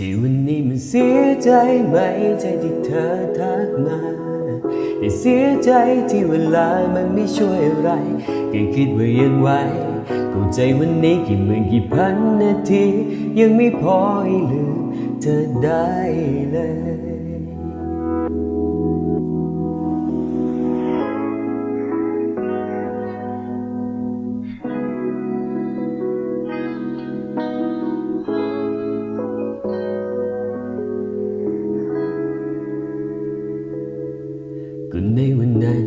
ที่วันนี้มันเสียใจไหมใจที่เธอทักมาแต่เสียใจที่เวลามันไม่ช่วยอะไรแค่คิดว่ายังไหวเข้าใจวันนี้กี่หมื่นกี่พันนาที ยังไม่พอให้ลืมเธอได้เลย ก็ในวันนั้น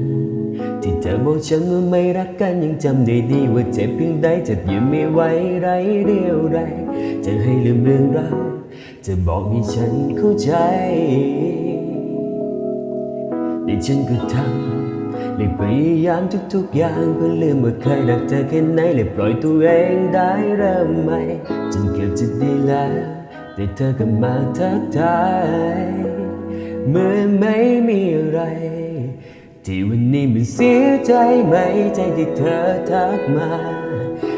ที่เธอบอกฉันว่าไม่รักกันยังจำได้ดีว่าเจ็บเพียงใดจ็บยังไม่ไหวไรเรียวไร จะให้ลืมเรื่องราวจะบอกให้ฉันเข้าใจแต่ฉันก็ทำเลยพยายามทุกๆอย่างเพื่อลืมว่าเคยรักเธอแค่ไหนเลยปล่อยตัวเองได้เริ่มใหม่จนเกือบจะดีแล้วแต่เธอก็มาทักทายเหมื่อนไม่มีอะไร ที่วันนี้มันเสียใจไหมใจที่เธอทักมา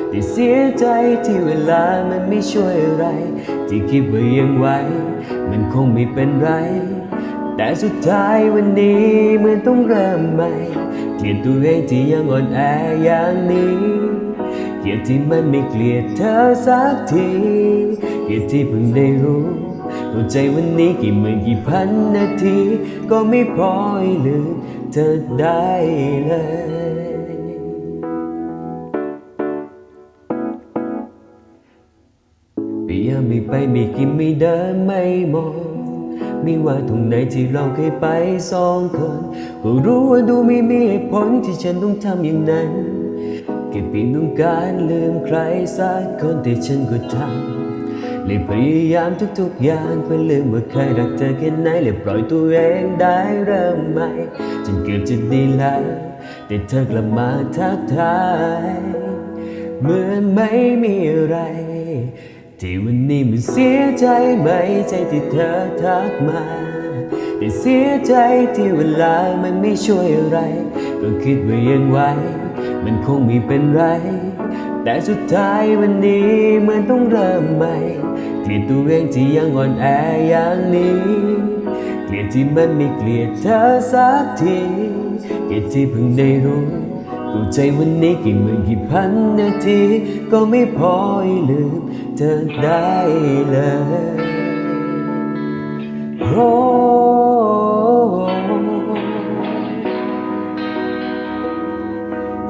แต่เสียใจที่เวลามันไม่ช่วยอะไร ที่คิดว่ายังไหวมันคงไม่เป็นไร แต่สุดท้ายวันนี้เหมือนต้องเริ่มใหม่เกลียดตัวเองที่ยังอ่อนแออย่างนี้เกลียดที่มันไม่เกลียดเธอสักทีเกลียดที่เพิ่งได้รู้ เข้าใจวันนี้กี่หมื่นกี่พันนาที ก็ไม่พอให้ลืมเธอได้เลยพยายามไม่ไปไม่กินไม่เดินไม่มองไม่ว่าตรงไหนที่เราเคยไปสองคน ก็รู้ว่าดูไม่มีผลที่ฉันต้องทำอย่างนั้นแค่เพียงต้องการลืมใครสักคนที่ฉันก็ทำ เลยพยายามทุกๆอย่างเพื่อลืมว่าเคยรักเธอแค่ไหนเลยปล่อยตัวเองได้เริ่มใหม่จนเกือบจะดีแล้วแต่เธอกลับมาทักทายเหมือนไม่มีอะไร ที่วันนี้มันเสียใจไหมใจที่เธอทักมาแต่เสียใจที่เวลามันไม่ช่วยอะไร ก็คิดว่ายังไหวมันคงไม่เป็นไร แต่สุดท้ายวันนี้เหมือนต้องเริ่มใหม่เกลียดตัวเองที่ยังอ่อนแออย่างนี้ เกลียดที่มันไม่เกลียดเธอสักทีเกลียดที่เพิ่งได้รู้กูใจวันนี้กี่หมื่นกี่พันนาที ก็ไม่พอลืมเธอได้เลยโอ้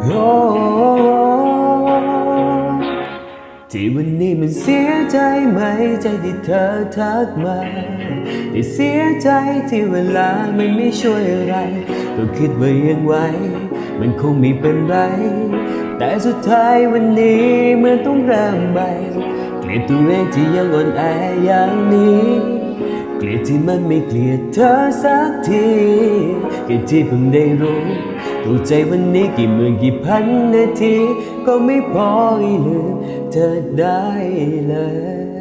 โอ้ ที่วันนี้มันเสียใจไหมใจที่เธอทักมาแต่เสียใจที่เวลามันไม่ช่วยอะไร ก็คิดว่ายังไหวมันคงไม่เป็นไร แต่สุดท้ายวันนี้เมื่อนต้องเริ่มใหม่เกลียดตัวเองที่ยังอ่อนแออย่างนี้เกลียดที่มันไม่เกลียดเธอสักทีเกลียดที่เพิ่งได้รู้ ตัวใจวันนี้กี่หมื่นกี่พันนาที ก็ไม่พอให้ลืมเธอได้เลย